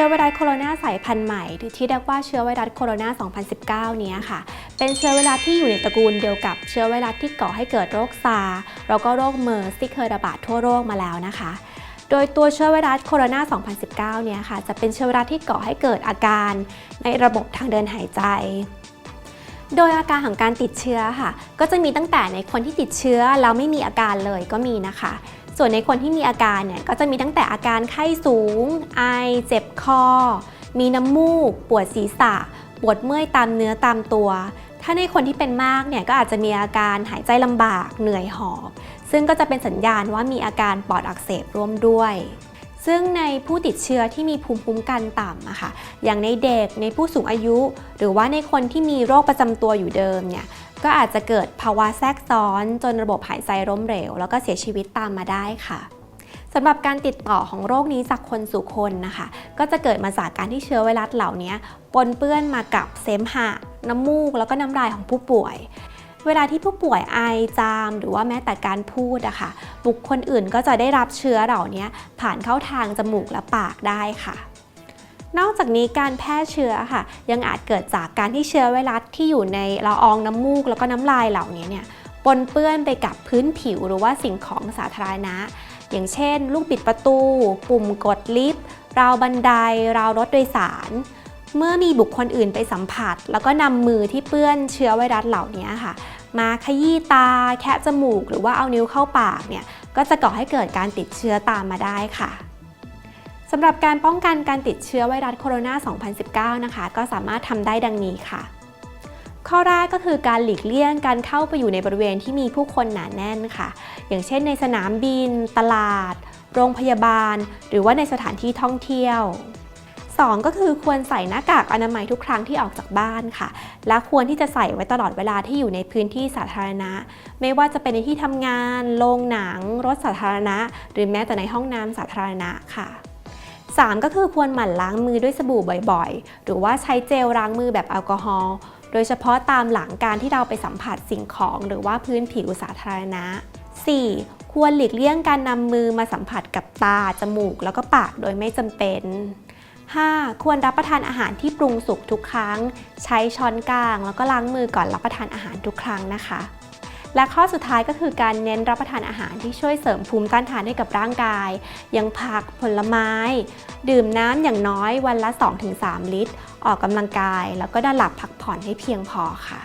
ชื้อไวรัสโคโรนาสายพันธุ์ใหม่หรือที่เรียกว่าเชื้อไวรัสโคโรนา2019 เนี้ยค่ะ เป็นเชื้อไวรัสที่อยู่ในตระกูลเดียวกับเชื้อไวรัสที่ก่อให้เกิดโรคซาร์แล้วก็โรคเมอร์สที่เคยระบาดทั่วโลกมาแล้วนะคะ โดยตัวเชื้อไวรัสโคโรนา2019 เนี่ยค่ะ จะเป็นเชื้อไวรัสที่ก่อให้เกิดอาการในระบบทางเดินหายใจโดยอาการของการติดเชื้อค่ะ ก็จะมีตั้งแต่ในคนที่ติดเชื้อแล้วไม่มีอาการเลยก็มีนะคะ ส่วนในคนที่มีอาการเนี่ยก็จะมีตั้งแต่อาการไข้สูง ไอ เจ็บคอ มีน้ำมูก ปวดศีรษะ ปวดเมื่อยตามเนื้อตามตัว ถ้าในคนที่เป็นมากเนี่ยก็อาจจะมีอาการหายใจลำบาก เหนื่อยหอบ ซึ่งก็จะเป็นสัญญาณว่ามีอาการปอดอักเสบร่วมด้วยซึ่งในผู้ติดเชื้อที่มีภูมิคุ้มกันต่ำอะค่ะ อย่างในเด็ก ในผู้สูงอายุ หรือว่าในคนที่มีโรคประจำตัวอยู่เดิมเนี่ย ก็อาจจะเกิดภาวะแทรกซ้อน จนระบบหายใจล้มเหลว แล้วก็เสียชีวิตตามมาได้ค่ะสำหรับการติดต่อของโรคนี้จากคนสู่คนนะคะ ก็จะเกิดมาจากการที่เชื้อไวรัสเหล่านี้ปนเปื้อนมากับเสมหะ น้ำมูก แล้วก็น้ำลายของผู้ป่วย เวลาที่ผู้ป่วยไอจาม หรือว่าแม้แต่การพูดอะค่ะบุคคลอื่นก็จะได้รับเชื้อเหล่านี้ผ่านเข้าทางจมูกและปากได้ค่ะ นอกจากนี้การแพร่เชื้อค่ะ ยังอาจเกิดจากการที่เชื้อไวรัสที่อยู่ในละอองน้ำมูก แล้วก็น้ำลายเหล่านี้เนี่ยปนเปื้อนไปกับพื้นผิวหรือว่าสิ่งของสาธารณะ อย่างเช่น ลูกบิดประตู ปุ่มกดลิฟต์ราวบันได ราวรถโดยสาร เมื่อมีบุคคลอื่นไปสัมผัส แล้วก็นำมือที่เปื้อนเชื้อไวรัสเหล่านี้ค่ะ มาขยี้ตา แคะจมูก หรือว่าเอานิ้วเข้าปากเนี่ยก็จะก่อให้เกิดการติดเชื้อตามมาได้ค่ะ สำหรับการป้องกันการติดเชื้อไวรัสโคโรนา 2019 นะคะ ก็สามารถทำได้ดังนี้ค่ะ ข้อแรกก็คือการหลีกเลี่ยงการเข้าไปอยู่ในบริเวณที่มีผู้คนหนาแน่นค่ะ อย่างเช่นในสนามบิน ตลาด โรงพยาบาล หรือว่าในสถานที่ท่องเที่ยว 2 ก็คือควรใส่หน้ากากอนามัยทุกครั้งที่ออกจากบ้านค่ะ และควรที่จะใส่ไว้ตลอดเวลาที่อยู่ในพื้นที่สาธารณะ ไม่ว่าจะเป็นในที่ทำงาน โรงหนัง รถสาธารณะ หรือแม้แต่ในห้องน้ำสาธารณะค่ะ 3 ก็คือควรหมั่นล้างมือด้วยสบู่บ่อยๆ หรือว่าใช้เจลล้างมือแบบแอลกอฮอล์โดยเฉพาะตามหลังการที่เราไปสัมผัสสิ่งของ หรือว่าพื้นผิวสาธารณะ 4. ควรหลีกเลี่ยงการนำมือมาสัมผัสกับตา จมูก แล้วก็ปากโดยไม่จำเป็น 5. ควรรับประทานอาหารที่ปรุงสุกทุกครั้ง ใช้ช้อนกลาง แล้วก็ล้างมือก่อนรับประทานอาหารทุกครั้งนะคะ และข้อสุดท้ายก็คือการเน้นรับประทานอาหารที่ช่วยเสริมภูมิต้านทานให้กับร่างกาย อย่างผักผลไม้ ดื่มน้ำอย่างน้อยวันละ 2-3 ลิตร ออกกำลังกาย แล้วก็ได้หลับพักผ่อนให้เพียงพอค่ะ